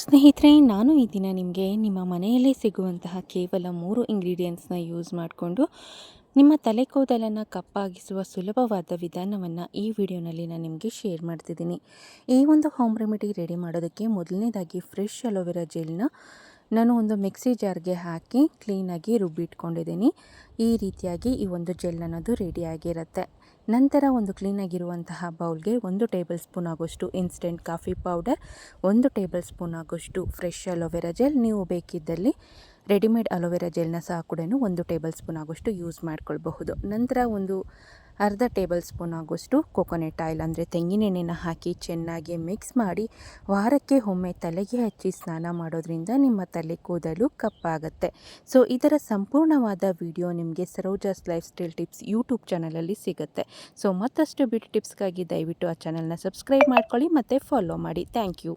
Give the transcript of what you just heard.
ಸ್ನೇಹಿತರೆ, ನಾನು ಈ ದಿನ ನಿಮಗೆ ನಿಮ್ಮ ಮನೆಯಲ್ಲೇ ಸಿಗುವಂತಹ ಕೇವಲ ಮೂರು ಇಂಗ್ರೀಡಿಯೆಂಟ್ಸ್ನ ಯೂಸ್ ಮಾಡಿಕೊಂಡು ನಿಮ್ಮ ತಲೆ ಕೂದಲನ್ನು ಕಪ್ಪಾಗಿಸುವ ಸುಲಭವಾದ ವಿಧಾನವನ್ನು ಈ ವಿಡಿಯೋನಲ್ಲಿ ನಾನು ನಿಮಗೆ ಶೇರ್ ಮಾಡ್ತಿದ್ದೀನಿ. ಈ ಒಂದು ಹೋಮ್ ರೆಮಿಡಿ ರೆಡಿ ಮಾಡೋದಕ್ಕೆ ಮೊದಲನೇದಾಗಿ ಫ್ರೆಶ್ ಅಲೋವೆರಾ ಜೆಲ್ನ ನಾನು ಒಂದು ಮಿಕ್ಸಿ ಜಾರ್ಗೆ ಹಾಕಿ ಕ್ಲೀನಾಗಿ ರುಬ್ಬಿಟ್ಕೊಂಡಿದ್ದೀನಿ. ಈ ರೀತಿಯಾಗಿ ಈ ಒಂದು ಜೆಲ್ ಅನ್ನೋದು ರೆಡಿಯಾಗಿರುತ್ತೆ ನಂತರ ಒಂದು ಕ್ಲೀನಾಗಿರುವಂತಹ ಬೌಲ್ಗೆ ಒಂದು ಟೇಬಲ್ ಸ್ಪೂನ್ ಆಗೋಷ್ಟು ಇನ್ಸ್ಟೆಂಟ್ ಕಾಫಿ ಪೌಡರ್, ಒಂದು ಟೇಬಲ್ ಸ್ಪೂನ್ ಆಗೋಷ್ಟು ಫ್ರೆಶ್ ಅಲೋವೆರಾ ಜೆಲ್, ನೀವು ಬೇಕಿದ್ದಲ್ಲಿ ರೆಡಿಮೇಡ್ ಅಲೋವೆರಾ ಜೆಲ್ನ ಸಹ ಕೂಡ ಒಂದು ಟೇಬಲ್ ಸ್ಪೂನ್ ಆಗೋಷ್ಟು ಯೂಸ್ ಮಾಡ್ಕೊಳ್ಬಹುದು. ನಂತರ ಒಂದು ಅರ್ಧ ಟೇಬಲ್ ಸ್ಪೂನ್ ಆಗೋಷ್ಟು ಕೊಕೊನೆಟ್ ಆಯಿಲ್, ಅಂದರೆ ತೆಂಗಿನೆಣ್ಣೆನ ಹಾಕಿ ಚೆನ್ನಾಗಿ ಮಿಕ್ಸ್ ಮಾಡಿ ವಾರಕ್ಕೆ ಒಮ್ಮೆ ತಲೆಗೆ ಹಚ್ಚಿ ಸ್ನಾನ ಮಾಡೋದ್ರಿಂದ ನಿಮ್ಮ ತಲೆ ಕೂದಲು ಕಪ್ಪಾಗುತ್ತೆ. ಸೊ ಇದರ ಸಂಪೂರ್ಣವಾದ ವಿಡಿಯೋ ನಿಮಗೆ Saroja's lifestyle tips YouTube ಚಾನಲಲ್ಲಿ ಸಿಗುತ್ತೆ. ಸೊ, ಮತ್ತಷ್ಟು ಬ್ಯೂಟಿ ಟಿಪ್ಸ್ಗಾಗಿ ದಯವಿಟ್ಟು ಆ ಚಾನಲ್ನ ಸಬ್ಸ್ಕ್ರೈಬ್ ಮಾಡ್ಕೊಳ್ಳಿ ಮತ್ತು ಫಾಲೋ ಮಾಡಿ. Thank you.